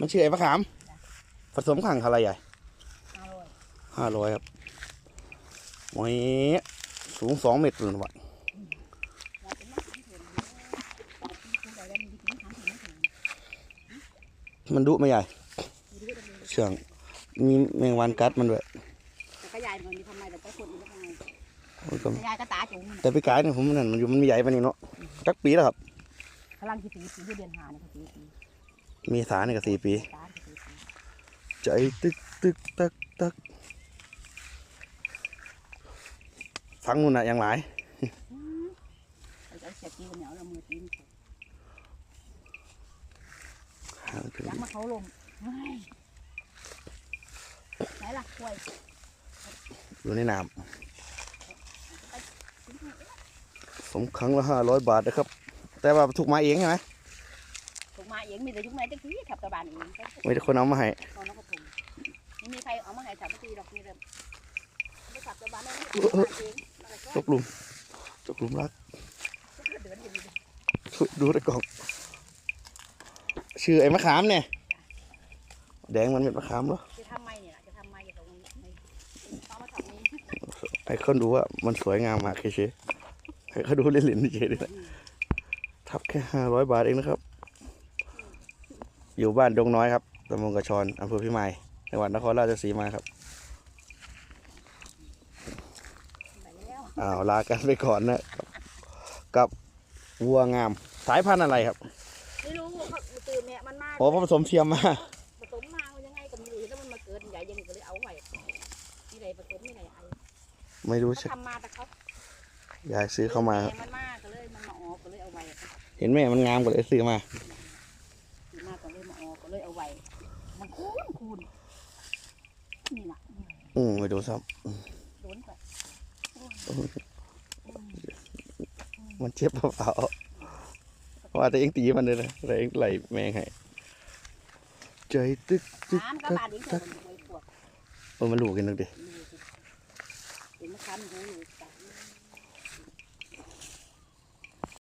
มันชื่อไอ้มะขาม ผสมขังเท่าไหรใหญ่อร่อยห้าร้อยครับโอ้ยสูงสองเมตรเลยว่ะเราเป็นนักขันเถื่อนตอนที่คุณใดแล้วมีถึงขันเถื่อนไม่ถึงมันดุไหมใหญ่มีด้วยกันเลยเชื่องมีแมงวันกัดมันด้วยแต่ก็ยายมันมีทำไมแต่ไปคนอื่นไม่ทำไมโอ้ยก็แต่ยายก็ตาจุ๋มมันแต่ไปกายเนี่ยผมนั่นมันอยู่มันมีใหญ่ปานนี้เนาะจักปีแล้วครับพลังกี่ปีปีเดือนหาเนี่ยกี่ปี มีสาเนี่ยก็สี่ปี ใจตึกตึกตักตักฟังนู่นน่ะยังหลายไอ้เจ้าเสียกีเหนียวเรามือตีนหาถึงยักมาเขาลมไหนล่ะกล้วยอยู่ในน้ำสมครั้งละห้าร้อยบาทนะครับ แต่ว่าถูกมาเองใช่ไหม มาเองมีแต่ยุคไหนจะคือขับตะบานเองก็ไม่คนเอามาให้นอนนกกระทุมไม่มีใครเอามาให้ขับตีดอกนี่เริ่มไม่ขับตะบานไม่เองมันก็ชตกลุมตกลุมรักดูดีดูในกล่องชื่อไอ้มะขามเนี่ยแดงมันเป็นมะขามเหรอจะทำไมเนี่ยจะทำไมจะตรงนี้เอามาทำนี้ไอ้คนดูว่ามันสวยงามมากเฉยๆให้เขาดูเล่นๆเฉยๆนี่แหละทับแค่ห้าร้อยบาทเองนะครับ อยู่บ้านดงน้อยครับตำบลกระชอนอำเภอพิมายจังหวัดนครราชสีมาครับไปแล้วอ้าวลากันไปก่อนนะกับวัวงาม สายพันธุ์อะไรครับไม่รู้เขาตื่นเนี่ยมันมาโอ้ผสมเทียมมาผสมมายังไงก็ไม่รู้แล้วมันมาเกิดใหญ่ยังก็เลยเอาไว้นี่ไหนผสมนี่ไหนไอ้ไม่รู้เขาใช่ทำมาแต่เขายายซื้อเข้ามามันมากก็เลยมันมาออกก็เลยเอาไว้เห็นแม่มันงามก็เลยซื้อมา ซื้อมาก็เลยมาออกก็เลยเอาไว้ มัน คูนคูนนี่น่ะอืมไปดูซ้โดนไปำมันเจ็บเปล่าๆว่าแต่เองตีมันเลยนะแต่เองไหลแมงให้ใจตึกตึกน้ำก็ตักบาดอีกตัเถกอะมันปวดเออมันลูกกันนึกดิ เห็นมันคันหูอยู่